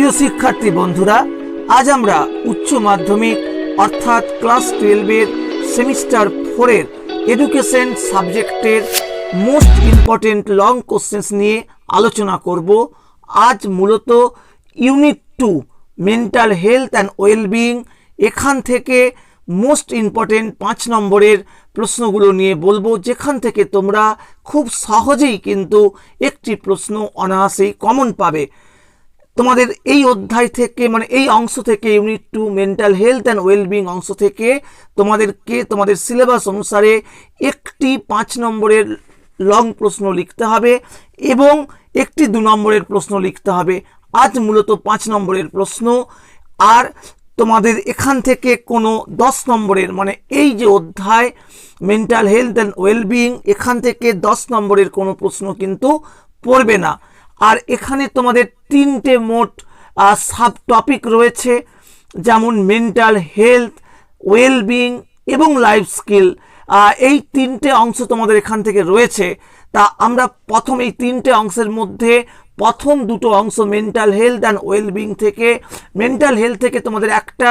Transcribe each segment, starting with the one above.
প্রিয় শিক্ষার্থী বন্ধুরা, আজ আমরা উচ্চ মাধ্যমিক অর্থাৎ ক্লাস টুয়েলভের সেমিস্টার ফোরের এডুকেশন সাবজেক্টের মোস্ট ইম্পর্টেন্ট লং কোশ্চেন্স নিয়ে আলোচনা করব। আজ মূলত unit two mental health and wellbeing এখান থেকে মোস্ট ইম্পর্টেন্ট পাঁচ নম্বরের প্রশ্নগুলো নিয়ে বলব। যেখান থেকে তোমরা খুব সহজেই কিন্তু একটি প্রশ্ন অনায়াসেই কমন পাবে। তোমাদের এই অধ্যায় থেকে মানে এই অংশ থেকে unit two mental health and wellbeing অংশ থেকে তোমাদেরকে, তোমাদের সিলেবাস অনুসারে একটি পাঁচ নম্বরের লং প্রশ্ন লিখতে হবে এবং একটি দু নম্বরের প্রশ্ন লিখতে হবে। আজ মূলত পাঁচ নম্বরের প্রশ্ন। আর তোমাদের এখান থেকে কোনো দশ নম্বরের মানে এই যে অধ্যায় মেন্টাল হেলথ অ্যান্ড ওয়েলবিং এখান থেকে দশ নম্বরের কোনো প্রশ্ন কিন্তু পড়বে না। আর এখানে তোমাদের তিনটে মোট সাব টপিক রয়েছে, যেমন মেন্টাল হেলথ ওয়েলবিং এবং লাইফ স্কিল এই তিনটে অংশ তোমাদের এখান থেকে রয়েছে। তা আমরা প্রথম এই তিনটে অংশের মধ্যে প্রথম দুটো অংশ মেন্টাল হেলথ অ্যান্ড ওয়েলবিং থেকে মেন্টাল হেলথ থেকে তোমাদের একটা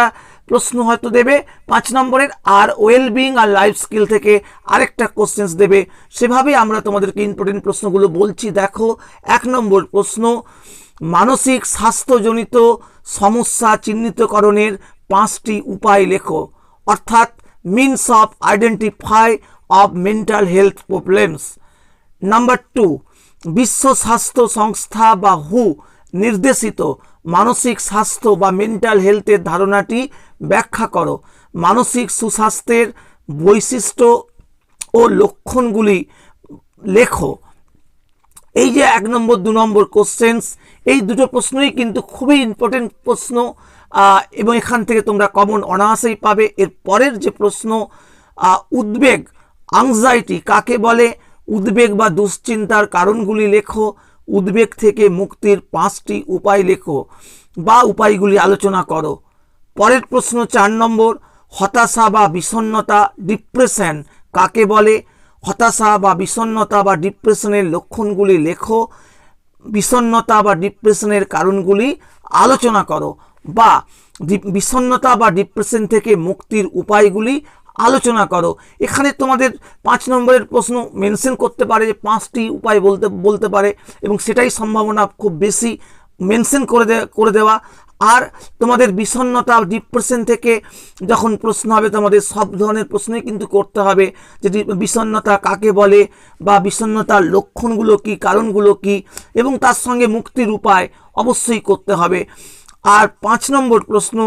প্রশ্ন হয়তো দেবে, পাঁচ নম্বরের আর ওয়েলবিং আর লাইফ স্কিল থেকে আরেকটা কোশ্চেন্স দেবে। সেভাবেই আমরা তোমাদেরকে ইম্পর্টেন্ট প্রশ্নগুলো বলছি। দেখো, এক নম্বর প্রশ্ন, মানসিক স্বাস্থ্যজনিত সমস্যা চিহ্নিতকরণের পাঁচটি উপায় লেখো। অর্থাৎ means of identify of mental health problems number two বিশ্ব স্বাস্থ্য সংস্থা বা হু নির্দেশিত মানসিক স্বাস্থ্য বা মেন্টাল হেলথের ধারণাটি ব্যাখ্যা করো। মানসিক সুস্বাস্থ্যের বৈশিষ্ট্য ও লক্ষণগুলি লেখো। এই যে এক নম্বর, দু নম্বর কোশ্চেন্স এই দুটো প্রশ্নই কিন্তু খুবই ইম্পর্টেন্ট প্রশ্ন এবং এখান থেকে তোমরা কমন অনায়াসেই পাবে। এর পরের যে প্রশ্ন উদ্বেগ আংজাইটি কাকে বলে? উদ্বেগ বা দুশ্চিন্তার কারণগুলি লেখো, উদ্বেগ থেকে মুক্তির পাঁচটি উপায় লেখো বা উপায়গুলি আলোচনা করো। পরের প্রশ্ন চার নম্বর, হতাশা বা বিষণ্ণতা, ডিপ্রেশন কাকে বলে? হতাশা বা বিষণ্ণতা বা ডিপ্রেশনের লক্ষণগুলি লেখো, বিষণ্ণতা বা ডিপ্রেশনের কারণগুলি আলোচনা করো বা বিষণ্ণতা বা ডিপ্রেশন থেকে মুক্তির উপায়গুলি আলোচনা করো। এখানে তোমাদের পাঁচ নম্বরের প্রশ্ন মেনশন করতে পারে যে পাঁচটি উপায় বলতে বলতে পারে এবং সেটাই সম্ভাবনা খুব বেশি মেনশন করে দে, করে দেওয়া। আর তোমাদের বিষণ্ণতা ডিপ্রেশন থেকে যখন প্রশ্ন হবে তোমাদের সব ধরনের প্রশ্নই কিন্তু করতে হবে যে বিষণ্নতা কাকে বলে বা বিষণ্ণতার লক্ষণগুলো কি, কারণগুলো কি এবং তার সঙ্গে মুক্তির উপায় অবশ্যই করতে হবে। আর পাঁচ নম্বর প্রশ্ন,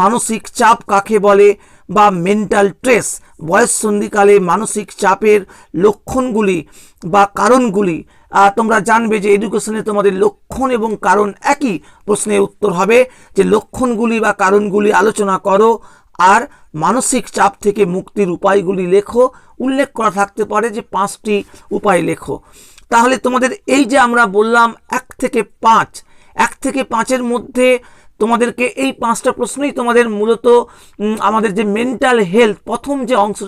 মানসিক চাপ কাকে বলে? বা মেন্টাল স্ট্রেস বয়স সন্ধিকালে মানসিক চাপের লক্ষণগুলি বা কারণগুলি তোমরা জানবে যে এডুকেশনে তোমাদের লক্ষণ এবং কারণ একই। প্রশ্নের উত্তর হবে যে লক্ষণগুলি বা কারণগুলি আলোচনা করো আর মানসিক চাপ থেকে মুক্তির উপায়গুলি লেখো। উল্লেখ করা থাকতে পারে যে পাঁচটি উপায় লেখো। তাহলে তোমাদের এই যে আমরা বললাম এক থেকে পাঁচ, এক থেকে পাঁচের মধ্যে তোমাদেরকে এই পাঁচটা প্রশ্নই তোমাদের মূলত আমাদের যে মেন্টাল হেলথ প্রথম যে অংশ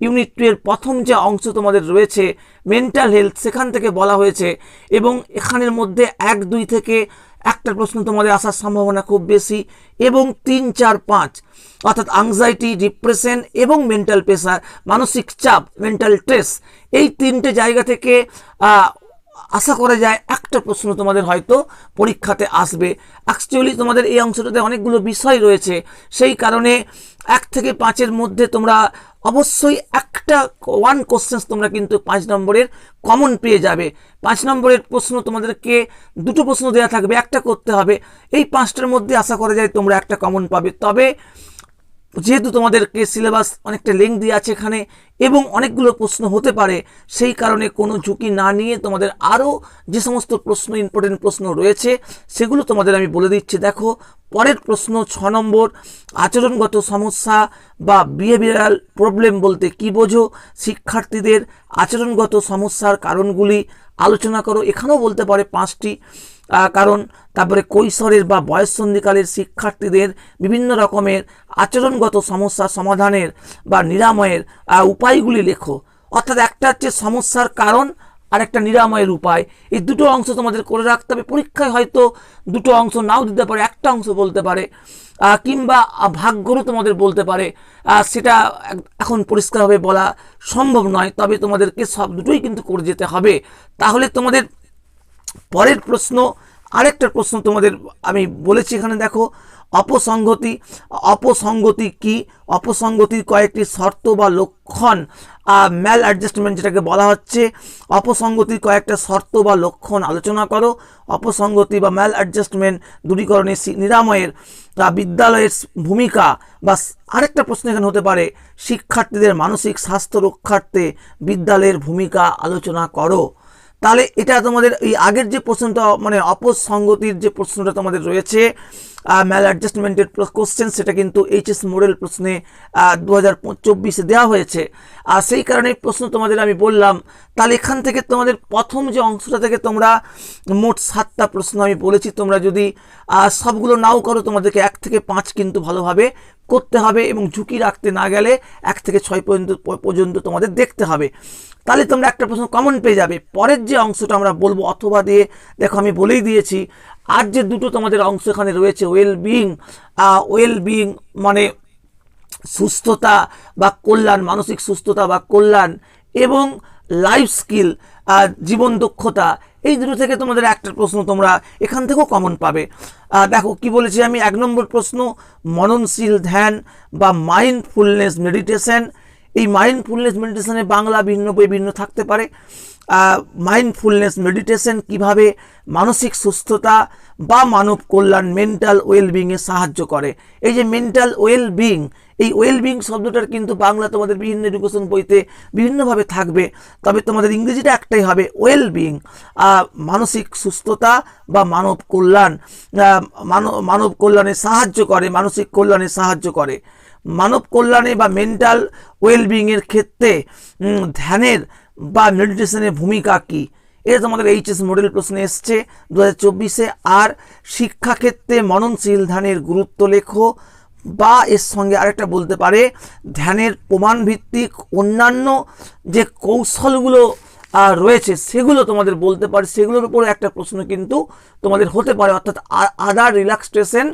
ইউনিট টু এর প্রথম যে অংশ তোমাদের রয়েছে মেন্টাল হেলথ সেখান থেকে বলা হয়েছে এবং এখানের মধ্যে এক, দুই থেকে একটা প্রশ্ন তোমাদের আসার সম্ভাবনা খুব বেশি এবং তিন, চার, পাঁচ। অর্থাৎ আংজাইটি ডিপ্রেশন এবং মেন্টাল প্রেশার মানসিক চাপ মেন্টাল স্ট্রেস এই তিনটে জায়গা থেকে আশা করা যায় একটা প্রশ্ন তোমাদের হয়তো পরীক্ষাতে আসবে। অ্যাকচুয়ালি তোমাদের এই অংশটাতে অনেকগুলো বিষয় রয়েছে। সেই কারণে এক থেকে পাঁচের মধ্যে তোমরা অবশ্যই একটা ওয়ান কোশ্চেন্স তোমরা কিন্তু পাঁচ নম্বরের কমন পেয়ে যাবে। পাঁচ নম্বরের প্রশ্ন তোমাদেরকে দুটো প্রশ্ন দেওয়া থাকবে, একটা করতে হবে। এই পাঁচটার মধ্যে আশা করা যায় তোমরা একটা কমন পাবে। তবে যেহেতু তোমাদেরকে সিলেবাস অনেকটা লেংদি আছে এখানে এবং অনেকগুলো প্রশ্ন হতে পারে। সেই কারণে কোনো ঝুঁকি না নিয়ে তোমাদের আরও যে সমস্ত প্রশ্ন ইম্পর্টেন্ট প্রশ্ন রয়েছে সেগুলো তোমাদের আমি বলে দিচ্ছি। দেখো পরের প্রশ্ন ছ নম্বর আচরণগত সমস্যা বা বিহেভিয়ারাল প্রবলেম বলতে কি বোঝো? শিক্ষার্থীদের আচরণগত সমস্যার কারণগুলি আলোচনা করো। এখানেও বলতে পারে পাঁচটি কারণ। তারপরে কৈশোরের বা বয়ঃসন্ধিকালের শিক্ষার্থীদের বিভিন্ন রকমের আচরণগত সমস্যা সমাধানের বা নিরাময়ের আহ, উপায়গুলি লেখো। অর্থাৎ একটা হচ্ছে সমস্যার কারণ আর একটা নিরাময়ের উপায়। এই দুটো অংশ তোমাদের করে রাখতে হবে। পরীক্ষায় হয়তো দুটো অংশ নাও দিতে পারে, একটা অংশ বলতে পারে কিংবা ভাগ্যরও তোমাদের বলতে পারে। সেটা এখন পরিষ্কারভাবে বলা সম্ভব নয়, তবে তোমাদেরকে সব দুটোই কিন্তু করে যেতে হবে। তাহলে তোমাদের পরের প্রশ্ন, আরেকটা প্রশ্ন তোমাদের আমি বলেছি এখানে, দেখো। অপসংগতি অপসংগতি কি? অপসংগতির কয়েকটি শর্ত বা লক্ষণ ম্যাল অ্যাডজাস্টমেন্ট যেটাকে বলা হচ্ছে। অপসংগতির কয়েকটা শর্ত বা লক্ষণ আলোচনা করো। অপসংগতি বা ম্যাল অ্যাডজাস্টমেন্ট দূরীকরণের নিরাময়ের আহ, বিদ্যালয়ের ভূমিকা বা আরেকটা প্রশ্ন এখানে হতে পারে। শিক্ষার্থীদের মানসিক স্বাস্থ্য রক্ষার্থে বিদ্যালয়ের ভূমিকা আলোচনা করো। তাহলে এটা তোমাদের এই আগের যে প্রশ্নটা মানে অপসংগতির যে প্রশ্নটা তোমাদের রয়েছে ম্যাল অ্যাডজাস্টমেন্টের কোশ্চেন সেটা কিন্তু এইচএস মডেল প্রশ্নে দু হাজার চব্বিশে দেওয়া হয়েছে। আর সেই কারণে প্রশ্ন তোমাদের আমি বললাম, তাহলে এখান থেকে তোমাদের প্রথম যে অংশটা থেকে তোমরা মোট সাতটা প্রশ্ন আমি বলেছি, তোমরা যদি সবগুলো নাও করো, তোমাদেরকে এক থেকে পাঁচ কিন্তু ভালোভাবে করতে হবে এবং ঝুঁকি রাখতে না গেলে এক থেকে ছয় পর্যন্ত পর্যন্ত তোমাদের দেখতে হবে। তাহলে তোমরা একটা প্রশ্ন কমন পেয়ে যাবে। পরের যে অংশটা আমরা বলব, অথবা দিয়ে, দেখো আমি বলেই দিয়েছি আর যে দুটো তোমাদের অংশ এখানে রয়েছে ওয়েল বিং ওয়েল বিং মানে সুস্থতা বা কল্যাণ, মানসিক সুস্থতা বা কল্যাণ এবং লাইফ স্কিল জীবন দক্ষতা, এই দুটো থেকে তোমাদের একটা প্রশ্ন তোমরা এখান থেকেও কমন পাবে। দেখো কি বলেছি আমি, এক নম্বর প্রশ্ন, মননশীল ধ্যান বা মাইন্ডফুলনেস মেডিটেশন এই মাইন্ডফুলনেস মেডিটেশনে বাংলা ভিন্ন বই ভিন্ন থাকতে পারে। মাইন্ডফুলনেস মেডিটেশন কীভাবে মানসিক সুস্থতা বা মানব কল্যাণ মেন্টাল ওয়েলবিংয়ে সাহায্য করে। এই যে মেন্টাল ওয়েলবিং এই ওয়েলবিং শব্দটার কিন্তু বাংলা তোমাদের বিভিন্ন এডুকেশন বইতে বিভিন্নভাবে থাকবে। তবে তোমাদের ইংরেজিটা একটাই হবে ওয়েলবিং মানসিক সুস্থতা বা মানব কল্যাণ মানব কল্যাণে সাহায্য করে, মানসিক কল্যাণে সাহায্য করে। মানব কল্যাণে বা মেন্টাল ওয়েলবিংয়ের ক্ষেত্রে ধ্যানের বা মেডিটেশনের ভূমিকা কী? এটা তোমাদের এইচএস মডেল প্রশ্নে এসছে। দু চব্বিশে আর শিক্ষাক্ষেত্রে মননশীল ধ্যানের গুরুত্ব লেখো বা এর সঙ্গে আরেকটা বলতে পারে, ধ্যানের প্রমাণ ভিত্তিক অন্যান্য যে কৌশলগুলো রয়েছে, সেগুলো তোমাদের বলতে পারে। সেগুলোর উপরে একটা প্রশ্ন কিন্তু তোমাদের হতে পারে, অর্থাৎ other relaxation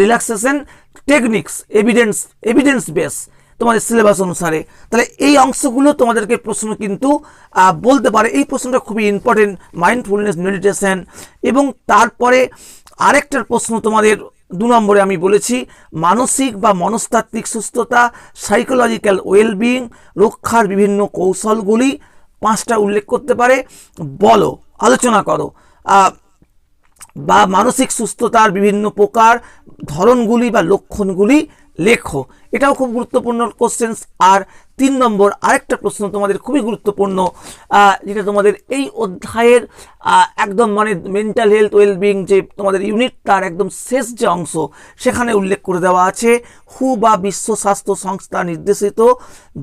relaxation techniques evidence evidence base তোমাদের সিলেবাস অনুসারে। তাহলে এই অংশগুলো তোমাদেরকে প্রশ্ন কিন্তু বলতে পারে। এই প্রশ্নটা খুবই ইম্পর্টেন্ট মাইন্ডফুলনেস মেডিটেশন এবং তারপরে আরেকটার প্রশ্ন তোমাদের দু নম্বরে আমি বলেছি, মানসিক বা মনস্তাত্ত্বিক সুস্থতা সাইকোলজিক্যাল ওয়েলবিং রক্ষার বিভিন্ন কৌশলগুলি পাঁচটা উল্লেখ করতে পারে। বলো, আলোচনা করো। বা মানসিক সুস্থতার বিভিন্ন প্রকার ধরনগুলি বা লক্ষণগুলি লেখো। এটাও খুব গুরুত্বপূর্ণ কোশ্চেন্স আর তিন নম্বর, আরেকটা প্রশ্ন তোমাদের খুবই গুরুত্বপূর্ণ যেটা তোমাদের এই অধ্যায়ের একদম মানে মেন্টাল হেলথ ওয়েলবিং যে তোমাদের ইউনিট তার একদম শেষ যে অংশ, সেখানে উল্লেখ করে দেওয়া আছে, হু বা বিশ্ব স্বাস্থ্য সংস্থা নির্দেশিত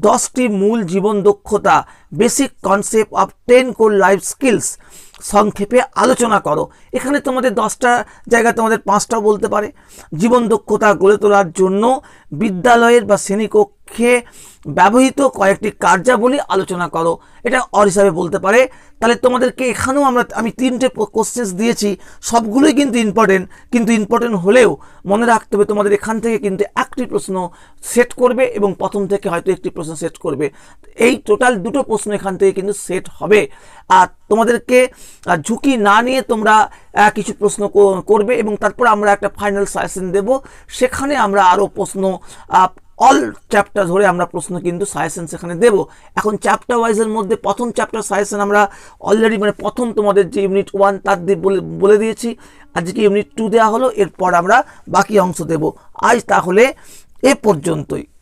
দশটি মূল জীবন দক্ষতা basic concept of ten core life skills সংক্ষেপে আলোচনা করো। এখানে তোমাদের দশটা জায়গা তোমাদের পাঁচটা বলতে পারে। জীবন দক্ষতা গড়ে তোলার জন্য বিদ্যালয়ের বা শ্রেণীকক্ষে ব্যবহৃত কয়েকটি কার্যাবলী আলোচনা করো। এটা অর হিসাবে বলতে পারে। তাহলে তোমাদেরকে এখানেও আমরা, আমি তিনটে কোশ্চেন্স দিয়েছি। সবগুলোই কিন্তু ইম্পর্টেন্ট কিন্তু ইম্পর্টেন্ট হলেও মনে রাখতে হবে, তোমাদের এখান থেকে কিন্তু একটি প্রশ্ন সেট করবে এবং প্রথম থেকে হয়তো একটি প্রশ্ন সেট করবে। এই টোটাল দুটো প্রশ্ন এখান থেকে কিন্তু সেট হবে। আর তোমাদেরকে ঝুঁকি না নিয়ে তোমরা কিছু প্রশ্ন করবে এবং তারপর আমরা একটা ফাইনাল সাজেশন দেব। সেখানে আমরা আরও প্রশ্ন অল চ্যাপ্টার ধরে আমরা প্রশ্ন কিন্তু সাজেশন সেখানে দেব। এখন চ্যাপ্টার ওয়াইজের মধ্যে প্রথম চ্যাপ্টার সাজেশন আমরা অলরেডি মানে প্রথম তোমাদের যে ইউনিট ওয়ান তার দিয়ে বলে দিয়েছি। আজকে ইউনিট টু দেওয়া হলো, এরপর আমরা বাকি অংশ দেব। আজ তাহলে এ পর্যন্তই।